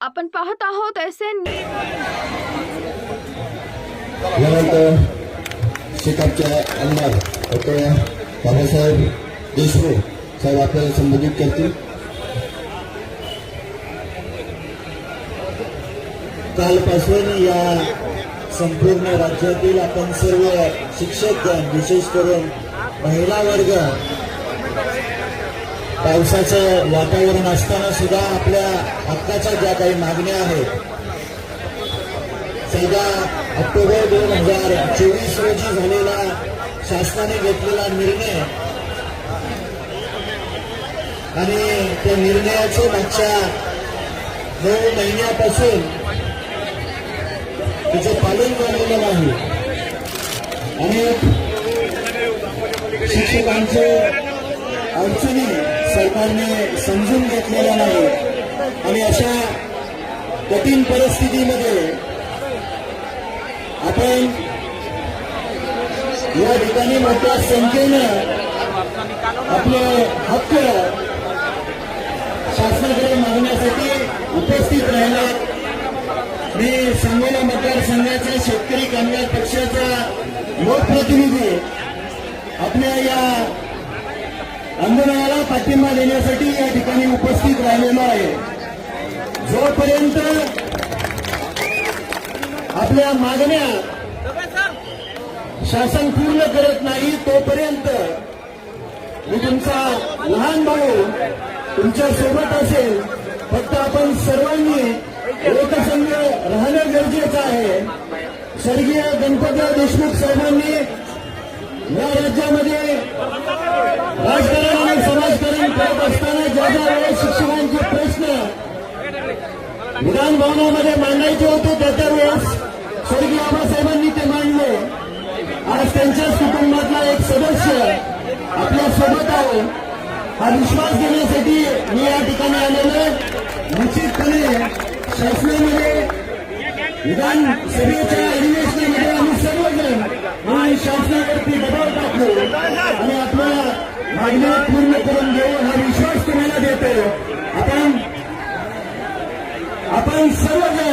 आपण पाहत आहोत एस एन आमदार बाबासाहेब देशमुख साहेब आपल्याला संबोधित करतील. कालपासून या संपूर्ण राज्यातील आपण सर्व शिक्षक विशेष करून महिला वर्ग पावसाचं वातावरण असताना सुद्धा आपल्या हक्काच्या ज्या काही मागण्या आहेत चौदा ऑक्टोबर दोन हजार चोवीस रोजी झालेला शासनाने घेतलेला निर्णय आणि त्या निर्णयाचे मागच्या नऊ महिन्यापासून त्याचं पालन झालेलं नाही. अनेक शिक्षकांचे अडचणी सरकारने समजून घेतलेला नाही. आणि अशा कठीण परिस्थितीमध्ये आपण या ठिकाणी मोठ्या संख्येनं आपले हक्क शासनाकडे मागण्यासाठी उपस्थित राहिला मी सांगोला मतदारसंघाचे शेतकरी कामगार पक्षाचा लोकप्रतिनिधी आपल्या या आंदोलनाला पाठिंबा देण्यासाठी या ठिकाणी उपस्थित राहिलेलो आहे. जोपर्यंत आपल्या मागण्या शासन पूर्ण करत नाही तोपर्यंत मी तुमचा लहान भाऊ तुमच्यासोबत असेल. फक्त आपण सर्वांनी एकसंघ राहणं गरजेचं आहे. स्वर्गीय गणपतराव देशमुख साहेबांनी भवनामध्ये मांडायचे होते त्या त्या वेळेस. स्वर्गीय बाबासाहेबांनी ते मांडले. आज त्यांच्याच कुटुंबातला एक सदस्य आपल्यासोबत आहे. हा विश्वास देण्यासाठी मी या ठिकाणी आलेलो निश्चितपणे शासनामध्ये विधानसभेच्या अधिवेशनामध्ये आम्ही सर्वजण आणि शासनावरती दबाव टाकलो आणि आपल्या मागण्या पूर्ण करून घेऊ हा विश्वास तुम्हाला देतो. आपण सर्वजण